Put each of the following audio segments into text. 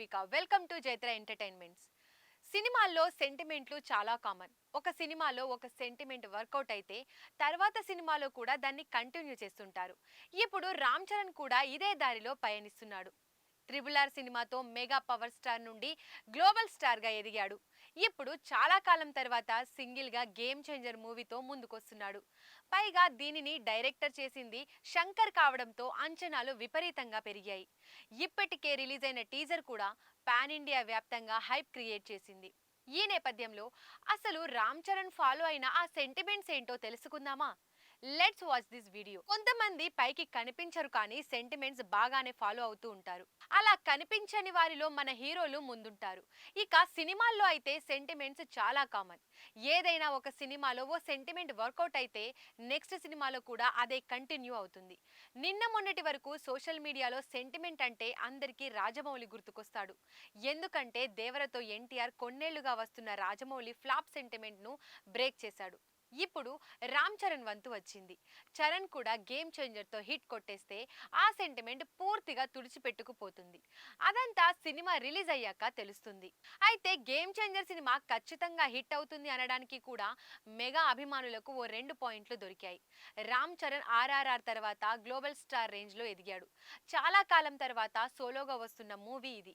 Deepika welcome to Jaitra entertainments. సినిమాల్లో సెంటిమెంట్లు చాలా కామన్. ఒక సినిమాలో ఒక సెంటిమెంట్ వర్కౌట్ అయితే తర్వాత సినిమాలో కూడా దాన్ని కంటిన్యూ చేస్తుంటారు. ఇప్పుడు రామ్ చరణ్ కూడా ఇదే దారిలో పయనిస్తున్నాడు. ట్రిబుల్ ఆర్ సినిమాతో మెగా పవర్ స్టార్ నుండి గ్లోబల్ స్టార్గా ఎదిగాడు. ఇప్పుడు చాలా కాలం తర్వాత సింగిల్గా గేమ్ చేంజర్ మూవీతో ముందుకొస్తున్నాడు. పైగా దీనిని డైరెక్టర్ చేసింది శంకర్ కావడంతో అంచనాలు విపరీతంగా పెరిగాయి. ఇప్పటికే రిలీజ్ అయిన టీజర్ కూడా పాన్ ఇండియా వ్యాప్తంగా హైప్ క్రియేట్ చేసింది. ఈ నేపథ్యంలో అసలు రామ్ చరణ్ ఫాలో అయిన ఆ సెంటిమెంట్స్ ఏంటో తెలుసుకుందామా? లెట్స్ వాచ్ దిస్ వీడియో కొంతమంది పైకి కనిపించరు కానీ సెంటిమెంట్స్ బాగానే ఫాలో అవుతూ ఉంటారు. అలా కనిపించని వారిలో మన హీరోలు ముందుంటారు. ఇక సినిమాల్లో అయితే సెంటిమెంట్స్ చాలా కామన్ ఏదైనా ఒక సినిమాలో ఓ సెంటిమెంట్ వర్కౌట్ అయితే నెక్స్ట్ సినిమాలో కూడా అదే కంటిన్యూ అవుతుంది. నిన్న మొన్నటి వరకు సోషల్ మీడియాలో సెంటిమెంట్ అంటే అందరికీ రాజమౌళి గుర్తుకొస్తాడు. ఎందుకంటే దేవరతో ఎన్టీఆర్ కొన్నేళ్ళుగా వస్తున్న రాజమౌళి ఫ్లాప్ సెంటిమెంట్ను బ్రేక్ చేశాడు. ఇప్పుడు రామ్ చరణ్ వంతు వచ్చింది. చరణ్ కూడా గేమ్ చేంజర్తో హిట్ కొట్టేస్తే ఆ సెంటిమెంట్ పూర్తిగా తుడిచిపెట్టుకుపోతుంది. అదంతా సినిమా రిలీజ్ అయ్యాక తెలుస్తుంది. అయితే గేమ్ చేంజర్ సినిమా ఖచ్చితంగా హిట్ అవుతుంది అనడానికి కూడా మెగా అభిమానులకు ఓ రెండు పాయింట్లు దొరికాయి. రామ్ చరణ్ ఆర్ఆర్ఆర్ తర్వాత గ్లోబల్ స్టార్ రేంజ్లో ఎదిగాడు. చాలా కాలం తర్వాత సోలోగా వస్తున్న మూవీ ఇది.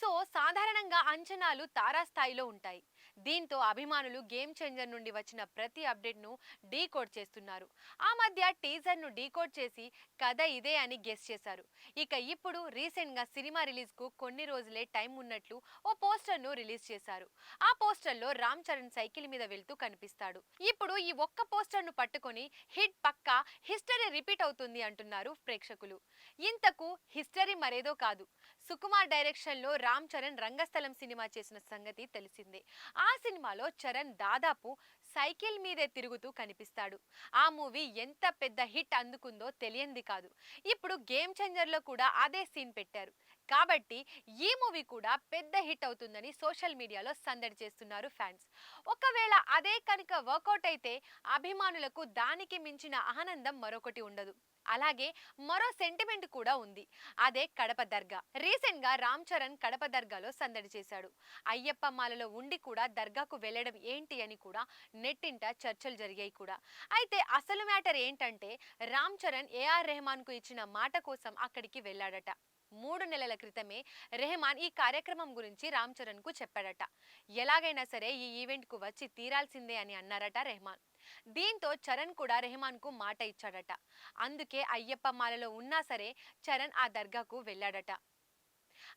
సో సాధారణంగా అంచనాలు తారాస్థాయిలో ఉంటాయి. దీంతో అభిమానులు గేమ్ చేంజర్ నుండి వచ్చిన ప్రతి అప్డేట్ను డీకోడ్ చేస్తున్నారు. ఆ మధ్య టీజర్ను డీకోడ్ చేసి కథ ఇదే అని గెస్ చేశారు. ఇక ఇప్పుడు రీసెంట్గా సినిమా రిలీజ్కు కొన్ని రోజులే టైం ఉన్నట్లు ఓ పోస్టర్ను రిలీజ్ చేశారు. ఆ పోస్టర్లో రామ్ చరణ్ సైకిల్ మీద వెళ్తూ కనిపిస్తాడు. ఇప్పుడు ఈ ఒక్క పోస్టర్ను పట్టుకొని హిట్ పక్కా హిస్టరీ రిపీట్ అవుతుంది అంటున్నారు ప్రేక్షకులు. ఇంతకు హిస్టరీ మరేదో కాదు. సుకుమార్ డైరెక్షన్లో రామ్ చరణ్ రంగస్థలం సినిమా చేసిన సంగతి తెలిసిందే. ఆ సినిమాలో చరణ్ దాదాపు సైకిల్ మీదే తిరుగుతూ కనిపిస్తాడు. ఆ మూవీ ఎంత పెద్ద హిట్ అందుకుందో తెలియంది కాదు. ఇప్పుడు గేమ్ చేంజర్లో కూడా అదే సీన్ పెట్టారు. కాబట్టి ఈ మూవీ కూడా పెద్ద హిట్ అవుతుందని సోషల్ మీడియాలో సందడి చేస్తున్నారు ఫ్యాన్స్. ఒకవేళ అదే కనుక వర్కౌట్ అయితే అభిమానులకు దానికి మించిన ఆనందం మరొకటి ఉండదు. అలాగే మరో సెంటిమెంట్ కూడా ఉంది. అదే కడప దర్గా. రీసెంట్గా రామ్ చరణ్ కడప దర్గాలో సందడి చేశాడు. అయ్యప్ప మాలలో ఉండి కూడా దర్గాకు వెళ్ళడం ఏంటి అని కూడా నెట్టింట చర్చలు జరిగాయి కూడా. అయితే అసలు మ్యాటర్ ఏంటంటే రామ్ చరణ్ ఏఆర్ రెహమాన్కు ఇచ్చిన మాట కోసం అక్కడికి వెళ్ళాడట. మూడు నెలల క్రితమే రెహమాన్ ఈ కార్యక్రమం గురించి రామ్ చరణ్కు చెప్పాడట. ఎలాగైనా సరే ఈ ఈవెంట్కు వచ్చి తీరాల్సిందే అని అన్నారట రెహమాన్. దీంతో చరణ్ కూడా రెహమాన్కు మాట ఇచ్చాడట. అందుకే అయ్యప్ప మాలలో ఉన్నా సరే చరణ్ ఆ దర్గాకు వెళ్ళాడట.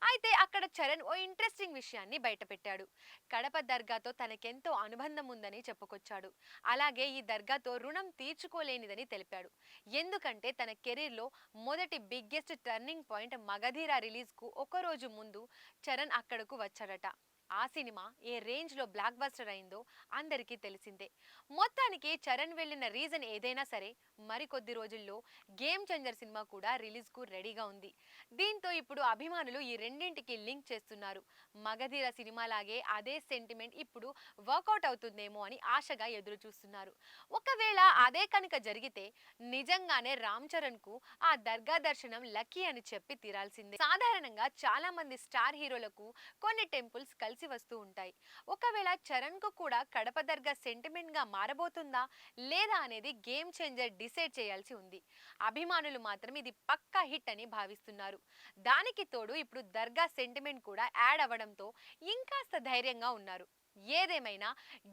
అయితే అక్కడ చరణ్ ఓ ఇంట్రెస్టింగ్ విషయాన్ని బయటపెట్టాడు. కడప దర్గాతో తనకెంతో అనుబంధం ఉందని చెప్పుకొచ్చాడు. అలాగే ఈ దర్గాతో రుణం తీర్చుకోలేనిదని తెలిపాడు. ఎందుకంటే తన కెరీర్లో మొదటి బిగ్గెస్ట్ టర్నింగ్ పాయింట్ మగధీర రిలీజ్కు ఒక రోజు ముందు చరణ్ అక్కడకు వచ్చాడట. ఆ సినిమా ఏ రేంజ్లో బ్లాక్ బస్టర్ అయిందో అందరికీ తెలిసిందే. మొత్తానికి చరణ్ వెళ్ళిన రీజన్ ఏదైనా సరే మరికొద్ది రోజుల్లో గేమ్ చేంజర్ సినిమా కూడా రిలీజ్కు రెడీగా ఉంది. దీంతో ఇప్పుడు అభిమానులు ఈ రెండింటికి లింక్ చేస్తున్నారు. మగధీర సినిమాలాగే అదే సెంటిమెంట్ ఇప్పుడు వర్కౌట్ అవుతుందేమో అని ఆశగా ఎదురు చూస్తున్నారు ఒకవేళ అదే కనుక జరిగితే నిజంగానే రామ్ చరణ్కు ఆ దర్గా దర్శనం లక్కీ అని చెప్పి తీరాల్సిందే. సాధారణంగా చాలా మంది స్టార్ హీరోలకు కొన్ని టెంపుల్స్ కలిసి వస్తూ ఉంటాయి. ఒకవేళ చరణ్కు కూడా కడప దర్గా సెంటిమెంట్గా మారబోతుందా? లేదా అనేది గేమ్ చేంజర్ డిసైడ్ చేయాల్సి ఉంది. అభిమానులు మాత్రం ఇది పక్కా హిట్ అని భావిస్తున్నారు. దానికి తోడు ఇప్పుడు దర్గా సెంటిమెంట్ కూడా యాడ్ అవ్వడంతో ఇంకాస్త ధైర్యంగా ఉన్నారు. ఏదేమైనా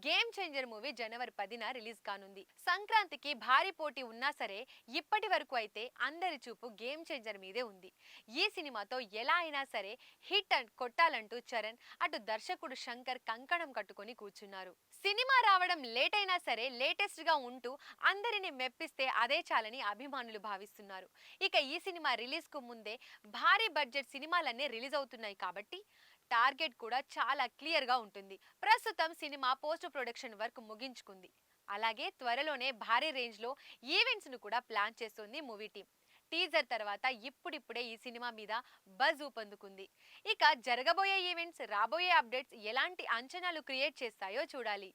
గేమ్ చేంజర్ మూవీ జనవరి పదిన రిలీజ్ కానుంది. సంక్రాంతికి భారీ పోటీ ఉన్నా సరే ఇప్పటి వరకు అయితే అందరి చూపు గేమ్ చేంజర్ మీదే ఉంది. ఈ సినిమాతో ఎలా అయినా సరే హిట్ అండ్ కొట్టాలంటూ చరణ్ అటు దర్శకుడు శంకర్ కంకణం కట్టుకొని కూర్చున్నారు. సినిమా రావడం లేట్ అయినా సరే లేటెస్ట్గా ఉంటూ అందరిని మెప్పిస్తే అదే చాలని అభిమానులు భావిస్తున్నారు. ఇక ఈ సినిమా రిలీజ్కు ముందే భారీ బడ్జెట్ సినిమాలన్నీ రిలీజ్ అవుతున్నాయి కాబట్టి టార్గెట్ కూడా చాలా క్లియర్గా ఉంటుంది. ప్రస్తుతం సినిమా పోస్ట్ ప్రొడక్షన్ వర్క్ ముగించుకుంది. అలాగే త్వరలోనే భారీ రేంజ్లో కూడా ప్లాన్ చేస్తుంది మూవీ టీం. టీజర్ తర్వాత ఇప్పుడిప్పుడే ఈ సినిమా మీద బజ్ ఊపందుకుంది. ఇక జరగబోయే ఈవెంట్స్ రాబోయే అప్డేట్స్ ఎలాంటి అంచనాలు క్రియేట్ చేస్తాయో చూడాలి.